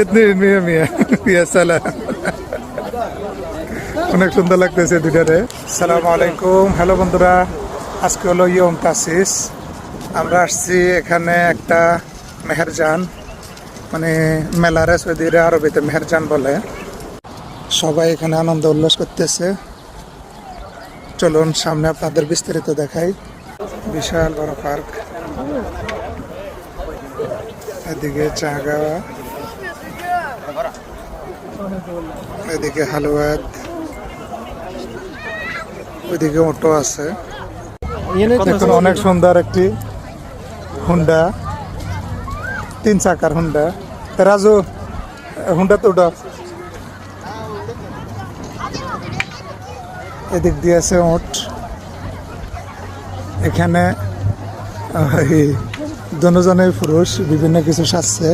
ইতনি মিয়া মিয়া ইয়া সালাম অনেক সুন্দর লাগতেছে দুটারে সালাম আলাইকুম। হ্যালো বন্ধুরা, আজকে হলো ইয়ম তাসিস। আমরা আসছি এখানে একটা মেহেরজান মানে মেলারে সৌদিরা আরবিতে মেহেরজান বলে। সবাই এখানে আনন্দ উল্লাস করতেছে। চলুন, সামনে আপনাদের বিস্তারিত দেখাই। বিশাল বড় পার্ক। এদিকে চা গাওয়া এদিকে হালুয়াদ ওইদিকে অটো আছে। দেখুন অনেক সুন্দর একটি হুন্ডা তিন চাকার হুন্ডা। রাজু হুন্ডা তো ওটা এদিক দিয়ে আছে ওট এখানে দুজনেই পুরুষ বিভিন্ন কিছু সাজছে।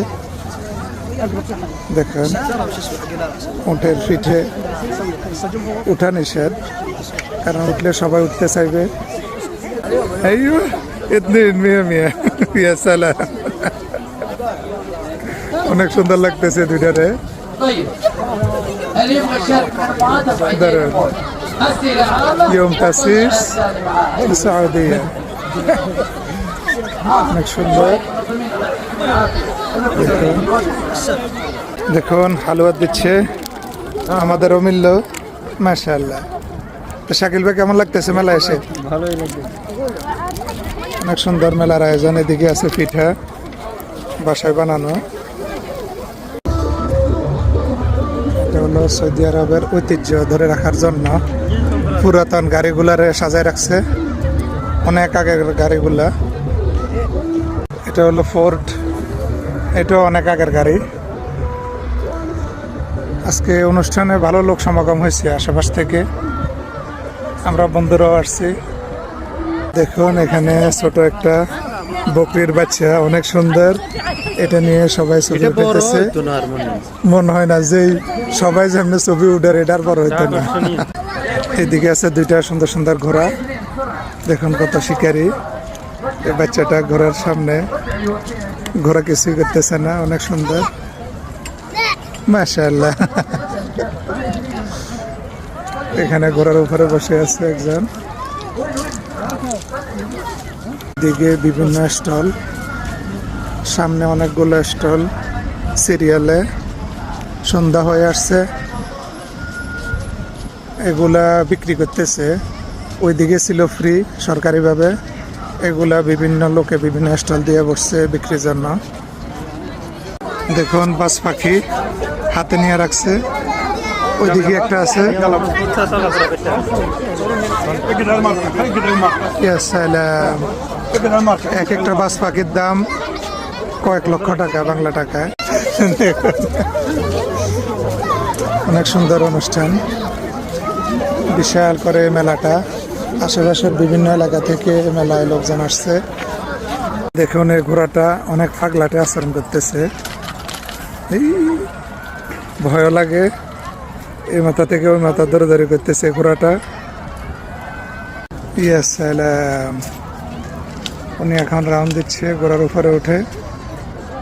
দেখেন উঠের পিঠে উঠা নিষেধ কারণ উঠলে সবাই উঠতে চাইবে আইয়ো ইতনি মিয়া মিয়া ইয়া সালাম অনেক সুন্দর লাগতেছে দুইটারে طيب اليوم نشارك مجموعات الصعيدية দারুণ أسئلة عامة يوم تأسيس والأسئلة সৌদিয়া অনেক সুন্দর দেখুন হালুয়া দিচ্ছে আমাদের অমিল্য মাশাল্লাহ তো শাকিল ভাই কেমন লাগতেছে মেলা এসে? ভালোই লাগবে অনেক সুন্দর মেলার আয়োজন এদিকে আছে পিঠা বাসায় বানানো। এটা হলো সৌদি আরবের ঐতিহ্য ধরে রাখার জন্য। পুরাতন গাড়িগুলারে সাজায় রাখছে। অনেক আগের গাড়িগুলা। এটা হলো ফোর্ড এটাও অনেক আগের গাড়ি। আজকে অনুষ্ঠানে ভালো লোক সমাগম হয়েছে আশেপাশ থেকে। আমরা বন্ধুরাও আসছি। দেখুন এখানে ছোট একটা বকরির বাচ্চা অনেক সুন্দর। এটা নিয়ে সবাই ছবি উঠেছে। মনে হয়। না যে সবাই যেমনি ছবি উঠার এটার বড় হইতো না। এদিকে আছে দুইটা সুন্দর সুন্দর ঘোড়া। দেখুন কত শিকারি। এই বাচ্চাটা ঘোড়ার সামনে ঘোড়া কিছুই করতেছে না, অনেক সুন্দর। মাশাআল্লাহ। এখানে ঘোড়ার উপরে বসে আছে একজন। দিকে বিভিন্ন স্টল। সামনে অনেকগুলো স্টল, সিরিয়ালে। সন্ধ্যা হয়ে আসছে। এগুলা বিক্রি করতেছে। ওইদিকে ছিল ফ্রি সরকারিভাবে। এগুলা বিভিন্ন লোকে বিভিন্ন স্টল দিয়ে বসছে বিক্রির জন্য। দেখুন, বাস পাখি হাতে নিয়ে রাখছে। ওইদিকে একটা আছে। এক একটা বাস পাখির দাম কয়েক লক্ষ টাকা, বাংলা টাকায় অনেক সুন্দর অনুষ্ঠান। বিশাল করে মেলাটা। আশেপাশের বিভিন্ন এলাকা থেকে মেলায় লোকজন আসছে। দেখুন এই ঘোড়াটা অনেক ফাগলাটে আচরণ করতেছে। এই ভয় লাগে। এই মাথা থেকে ওই মাথা ধরে করতেছে ঘোড়াটা। ইয়া সালাম। উনি এখন রাউন্ড দিচ্ছে ঘোড়ার উপরে উঠে।